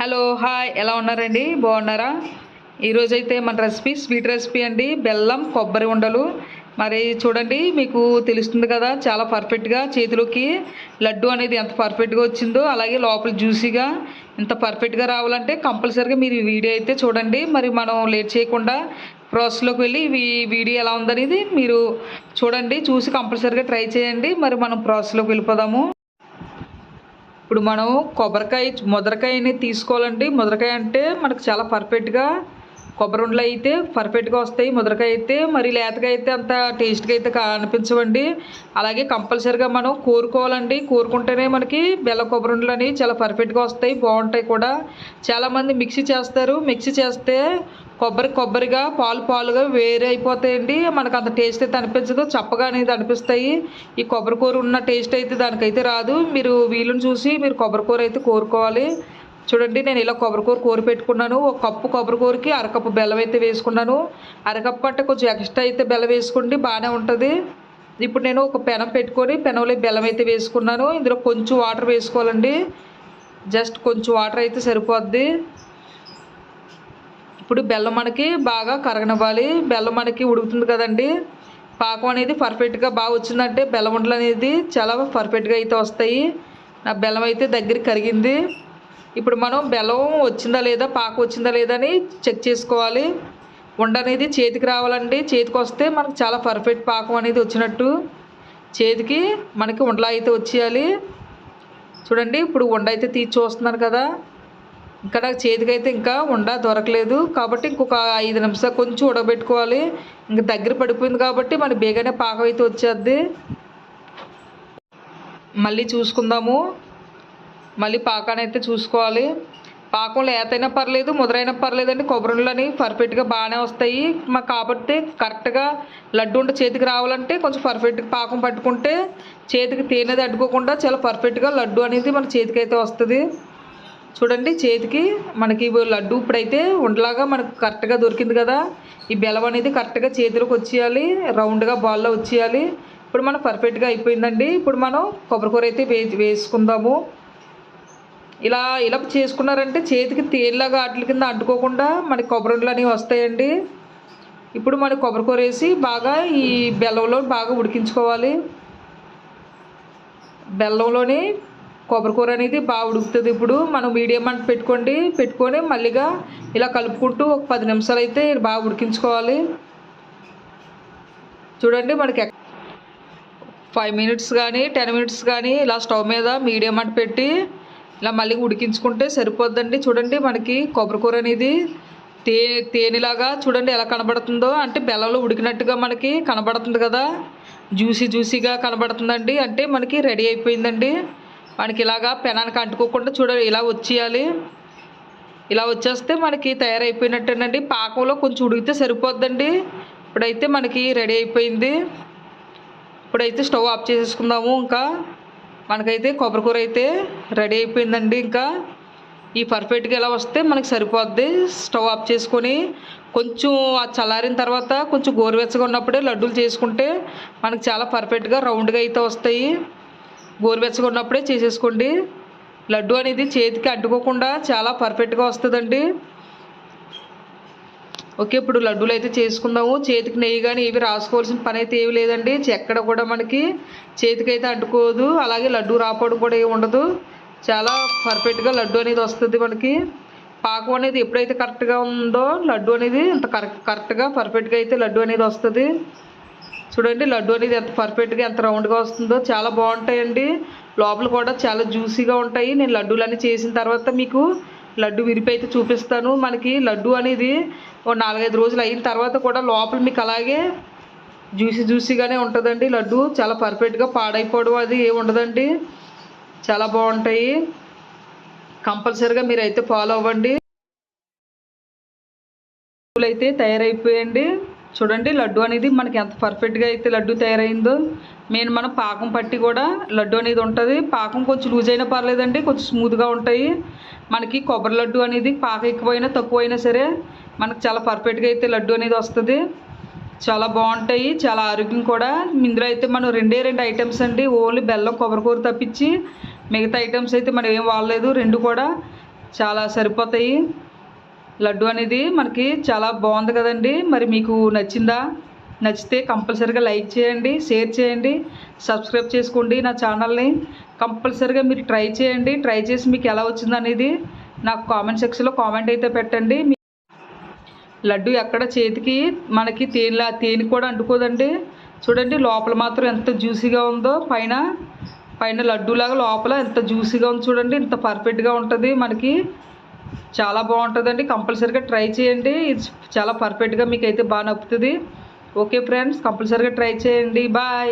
Hello hi ఎలా ఉన్నారండి? బాగున్నారా? ఈరోజైతే మన రెసిపీ స్వీట్ రెసిపీ అండి. బెల్లం కొబ్బరి ఉండలు. మరి చూడండి మీకు తెలుస్తుంది కదా చాలా పర్ఫెక్ట్గా చేతిలోకి లడ్డు అనేది ఎంత పర్ఫెక్ట్గా వచ్చిందో అలాగే లోపల జ్యూసీగా ఇంత పర్ఫెక్ట్గా రావాలంటే కంపల్సరీగా మీరు వీడియో అయితే చూడండి. మరి మనం లేట్ చేయకుండా ప్రాసెస్లోకి వెళ్ళి ఈ వీడియో ఎలా ఉందనేది మీరు చూడండి. చూసి కంపల్సరీగా ట్రై చేయండి. మరి మనం ప్రాసెస్లోకి వెళ్ళిపోదాము. ఇప్పుడు మనం కొబ్బరికాయ ముదరకాయని తీసుకోవాలండి. ముదరకాయ అంటే మనకు చాలా పర్ఫెక్ట్గా కొబ్బరి ఉండలు అయితే పర్ఫెక్ట్గా వస్తాయి. ముదరకాయ అయితే మరి లేతగా అయితే అంత టేస్ట్గా అయితే కా- అనిపించవండి. అలాగే కంపల్సరీగా మనం కోరుకోవాలండి. కోరుకుంటేనే మనకి బెల్ల కొబ్బరి ఉండలు అనేవి చాలా పర్ఫెక్ట్గా వస్తాయి. బాగుంటాయి కూడా. చాలామంది మిక్సీ చేస్తారు. మిక్సీ చేస్తే కొబ్బరి కొబ్బరిగా పాలు పాలుగా వేరే అయిపోతాయండి. మనకు అంత టేస్ట్ అయితే అనిపించదు. చప్పగా అనేది అనిపిస్తాయి. ఈ కొబ్బరి కూర ఉన్న టేస్ట్ అయితే దానికైతే రాదు. మీరు వీలుని చూసి మీరు కొబ్బరి కూర అయితే కోరుకోవాలి. చూడండి నేను ఇలా కొబ్బరి కూర కూర పెట్టుకున్నాను. ఒక కప్పు కొబ్బరి కూరకి అరకప్పు బెల్లం అయితే వేసుకున్నాను. అరకప్పు అంటే కొంచెం ఎక్స్ట్రా అయితే బెల్లం వేసుకోండి బాగానే ఉంటుంది. ఇప్పుడు నేను ఒక పెనం పెట్టుకొని పెనంలో బెల్లం అయితే వేసుకున్నాను. ఇందులో కొంచెం వాటర్ వేసుకోవాలండి. జస్ట్ కొంచెం వాటర్ అయితే సరిపోద్ది. ఇప్పుడు బెల్లం మనకి బాగా కరగనివ్వాలి. బెల్లం మనకి ఉడుకుతుంది కదండి. పాకం అనేది పర్ఫెక్ట్గా బాగా వచ్చిందంటే బెల్లం ఉండలు అనేది చాలా పర్ఫెక్ట్గా అయితే వస్తాయి. నా బెల్లం అయితే దగ్గర కరిగింది. ఇప్పుడు మనం బెల్లం వచ్చిందా లేదా పాకం వచ్చిందా లేదా అని చెక్ చేసుకోవాలి. ఉండ అనేది చేతికి రావాలండి. చేతికి వస్తే మనకు చాలా పర్ఫెక్ట్ పాకం అనేది వచ్చినట్టు. చేతికి మనకి ఉండలా అయితే వచ్చేయాలి. చూడండి ఇప్పుడు ఉండ అయితే తీసి చూస్తున్నాను కదా. ఇక్కడ చేతికి అయితే ఇంకా ఉండ దొరకలేదు. కాబట్టి ఇంకొక ఐదు నిమిషాలు కొంచెం ఉడకబెట్టుకోవాలి. ఇంకా దగ్గర పడిపోయింది కాబట్టి మన బేగానే పాకం అయితే వచ్చేది మళ్ళీ చూసుకుందాము. మళ్ళీ పాకాన్ని అయితే చూసుకోవాలి. పాకం లేతైనా పర్లేదు ముదరైనా పర్లేదండి. కొబ్బరిలోని పర్ఫెక్ట్గా బాగానే వస్తాయి. మాకు కాబట్టి కరెక్ట్గా లడ్డు ఉంటే చేతికి రావాలంటే కొంచెం పర్ఫెక్ట్గా పాకం పట్టుకుంటే చేతికి తేనెది అడ్డుకోకుండా చాలా పర్ఫెక్ట్గా లడ్డు అనేది మన చేతికి అయితే వస్తుంది. చూడండి చేతికి మనకి లడ్డు ఇప్పుడైతే ఉండలాగా మనకు కరెక్ట్గా దొరికింది కదా. ఈ బెల్లం అనేది కరెక్ట్గా చేతిలోకి వచ్చేయాలి రౌండ్గా బాల్లో వచ్చేయాలి. ఇప్పుడు మనం పర్ఫెక్ట్గా అయిపోయిందండి. ఇప్పుడు మనం కొబ్బరికూర అయితే వే వేసుకుందాము. ఇలా ఇలా చేసుకున్నారంటే చేతికి తేలిలాగా ఆటల కింద అంటుకోకుండా మనకి కొబ్బరిలు అనేవి వస్తాయండి. ఇప్పుడు మన కొబ్బరికూర వేసి బాగా ఈ బెల్లంలో బాగా ఉడికించుకోవాలి. బెల్లంలోని కొబ్బరికూర అనేది బాగా ఉడుకుతుంది ఇప్పుడు. మనం మీడియం మంట పెట్టుకోండి. పెట్టుకొని మళ్ళీగా ఇలా కలుపుకుంటూ ఒక పది నిమిషాలు అయితే బాగా ఉడికించుకోవాలి. చూడండి మనకి ఫైవ్ మినిట్స్ కానీ టెన్ మినిట్స్ కానీ ఇలా స్టవ్ మీద మీడియం మంట పెట్టి ఇలా మళ్ళీ ఉడికించుకుంటే సరిపోద్దండి. చూడండి మనకి కొబ్బరి కూర అనేది తే తేనెలాగా చూడండి ఎలా కనబడుతుందో. అంటే బెల్లంలో ఉడికినట్టుగా మనకి కనబడుతుంది కదా. జ్యూసీ జ్యూసీగా కనబడుతుందండి. అంటే మనకి రెడీ అయిపోయిందండి. మనకి ఇలాగా పెనానికి అంటుకోకుండా చూడండి ఇలా వచ్చేయాలి. ఇలా వచ్చేస్తే మనకి తయారైపోయినట్టేనండి. పాకంలో కొంచెం ఉడికితే సరిపోద్దండి. ఇప్పుడైతే మనకి రెడీ అయిపోయింది. ఇప్పుడైతే స్టవ్ ఆఫ్ చేసేసుకుందాము ఇంకా. మనకైతే కొబ్బరి కూర అయితే రెడీ అయిపోయిందండి ఇంకా. ఈ పర్ఫెక్ట్గా ఎలా వస్తే మనకి సరిపోద్ది. స్టవ్ ఆఫ్ చేసుకొని కొంచెం ఆ చల్లారిన తర్వాత కొంచెం గోరువెచ్చగా ఉన్నప్పుడే లడ్డూలు చేసుకుంటే మనకి చాలా పర్ఫెక్ట్గా రౌండ్గా అయితే వస్తాయి. గోరువెచ్చగా ఉన్నప్పుడే చేసేసుకోండి. లడ్డు అనేది చేతికి అడ్డుకోకుండా చాలా పర్ఫెక్ట్గా వస్తుందండి. ఓకే ఇప్పుడు లడ్డూలు అయితే చేసుకుందాము. చేతికి నెయ్యి కానీ ఏవి రాసుకోవాల్సిన పని అయితే ఏమి లేదండి. ఎక్కడ కూడా మనకి చేతికి అయితే అడ్డుకోదు అలాగే లడ్డు రాపడం కూడా ఏమి ఉండదు. చాలా పర్ఫెక్ట్గా లడ్డు అనేది వస్తుంది మనకి. పాకం అనేది ఎప్పుడైతే కరెక్ట్గా ఉందో లడ్డు అనేది అంత కరెక్ట్ కరెక్ట్గా పర్ఫెక్ట్గా అయితే లడ్డు అనేది వస్తుంది. చూడండి లడ్డు అనేది ఎంత పర్ఫెక్ట్గా ఎంత రౌండ్గా వస్తుందో చాలా బాగుంటాయండి. లోపల కూడా చాలా జ్యూసీగా ఉంటాయి. నేను లడ్డూలన్నీ చేసిన తర్వాత మీకు లడ్డు విరిపి అయితే చూపిస్తాను. మనకి లడ్డు అనేది ఒక నాలుగైదు రోజులు అయిన తర్వాత కూడా లోపల మీకు అలాగే జ్యూసీ జ్యూసీగానే ఉంటుందండి లడ్డు. చాలా పర్ఫెక్ట్గా పాడైపోవడం అది ఏమి ఉండదండి. చాలా బాగుంటాయి. కంపల్సరీగా మీరు అయితే ఫాలో అవ్వండి అయితే తయారైపోయండి. చూడండి లడ్డు అనేది మనకి ఎంత పర్ఫెక్ట్గా అయితే లడ్డు తయారైందో మెయిన్ మనం పాకం పట్టి కూడా లడ్డు అనేది ఉంటుంది. పాకం కొంచెం లూజ్ అయినా పర్లేదండి కొంచెం స్మూత్గా ఉంటాయి. మనకి కొబ్బరి లడ్డు అనేది పాక ఎక్కువైనా తక్కువైనా సరే మనకు చాలా పర్ఫెక్ట్గా అయితే లడ్డు అనేది వస్తుంది. చాలా బాగుంటాయి చాలా ఆరోగ్యం కూడా. ఇందులో అయితే మనం రెండే రెండు ఐటమ్స్ అండి ఓన్లీ బెల్లం కొబ్బరి కూర తప్పించి మిగతా ఐటమ్స్ అయితే మనం ఏం వాడలేదు రెండు కూడా చాలా సరిపోతాయి. లడ్డు అనేది మనకి చాలా బాగుంది కదండి. మరి మీకు నచ్చిందా? నచ్చితే కంపల్సరీగా లైక్ చేయండి షేర్ చేయండి సబ్స్క్రైబ్ చేసుకోండి నా ఛానల్ని. కంపల్సరిగా మీరు ట్రై చేయండి. ట్రై చేసి మీకు ఎలా వచ్చిందనేది నాకు కామెంట్ సెక్షన్లో కామెంట్ అయితే పెట్టండి. లడ్డు ఎక్కడ చేతికి మనకి తేనెలా తేనె కూడా అంటుకోదండి. చూడండి లోపల మాత్రం ఎంత జ్యూసీగా ఉందో పైన పైన లడ్డూలాగా లోపల ఎంత జ్యూసీగా ఉంది చూడండి. ఇంత పర్ఫెక్ట్గా ఉంటుంది మనకి. చాలా బాగుంటుందండి. కంపల్సరీగా ట్రై చేయండి. ఇది చాలా పర్ఫెక్ట్గా మీకు అయితే బాగా నప్పుతుంది. ఓకే ఫ్రెండ్స్ కంపల్సరీగా ట్రై చేయండి. బాయ్